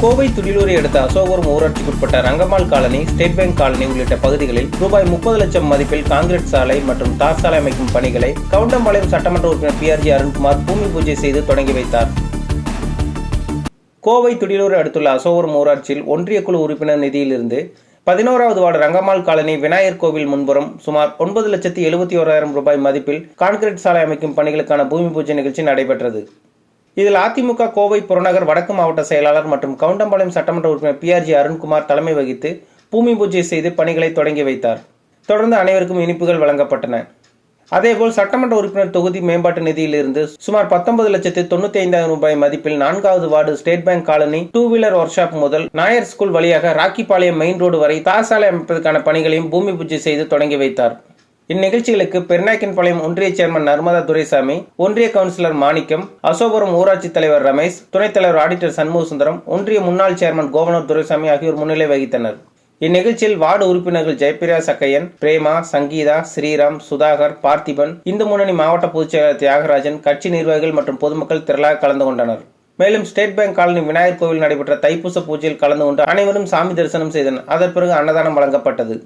கோவை துடிலூரை அடுத்த அசோகரம் ஊராட்சிக்குட்பட்ட Rangammal colony state bank colony உள்ளிட்ட பகுதிகளில் ரூபாய் முப்பது லட்சம் மதிப்பில் காங்கிரட் சாலை மற்றும் தார் சாலை அமைக்கும் பணிகளை கவுண்டம்பாளையம் சட்டமன்ற உறுப்பினர் பிஆர்ஜி அருண்குமார் பூமி பூஜை செய்து தொடங்கி வைத்தார். கோவை துடிலூரை அடுத்துள்ள அசோகரம் ஊராட்சியில் ஒன்றிய குழு உறுப்பினர் நிதியிலிருந்து பதினோராவது வார்டு ரங்கம்மாள் காலனி விநாயகர் கோவில் முன்புறம் சுமார் ஒன்பது லட்சத்தி எழுபத்தி ஓராயிரம் ரூபாய் மதிப்பில் கான்கிரீட் சாலை அமைக்கும் பணிகளுக்கான பூமி பூஜை நிகழ்ச்சி நடைபெற்றது. இதில் அதிமுக கோவை புறநகர் வடக்கு மாவட்ட செயலாளர் மற்றும் கவுண்டம்பாளையம் சட்டமன்ற உறுப்பினர் பிஆர்ஜி அருண்குமார் தலைமை வகித்து பூமி பூஜை செய்து பணிகளை தொடங்கி வைத்தார். தொடர்ந்து அனைவருக்கும் இனிப்புகள் வழங்கப்பட்டன. அதேபோல் சட்டமன்ற உறுப்பினர் தொகுதி மேம்பாட்டு நிதியிலிருந்து சுமார் பத்தொன்பது லட்சத்து தொண்ணூத்தி ஐந்தாயிரம் ரூபாய் மதிப்பில் நான்காவது ward state bank colony two wheeler workshop முதல் நாயர் ஸ்கூல் வழியாக ராக்கிபாளையம் மெயின் ரோடு வரை தார்சாலை அமைப்பதற்கான பணிகளையும் பூமி பூஜை செய்து தொடங்கி வைத்தார். இந்நிகழ்ச்சிகளுக்கு பெருநாயக்கன்பாளையம் ஒன்றிய சேர்மன் நர்மதா துரைசாமி ஒன்றிய கவுன்சிலர் மாணிக்கம் அசோபுரம் ஊராட்சி தலைவர் ரமேஷ் துணைத் தலைவர் ஆடிட்டர் சண்முக சுந்தரம் ஒன்றிய முன்னாள் சேர்மன் கோவனூர் துரைசாமி ஆகியோர் முன்னிலை வகித்தனர். இந்நிகழ்ச்சியில் வார்டு உறுப்பினர்கள் ஜெயபிரியா சக்கையன் பிரேமா சங்கீதா ஸ்ரீராம் சுதாகர் பார்த்திபன் இந்து முன்னணி மாவட்ட பொதுச் செயலாளர் தியாகராஜன் கட்சி நிர்வாகிகள் மற்றும் பொதுமக்கள் திரளாக கலந்து கொண்டனர். மேலும் ஸ்டேட் பேங்க் காலனி விநாயகர் கோவில் நடைபெற்ற தைப்பூச பூஜையில் கலந்து கொண்டு அனைவரும் சாமி தரிசனம் செய்தனர். அதன் பிறகு அன்னதானம் வழங்கப்பட்டது.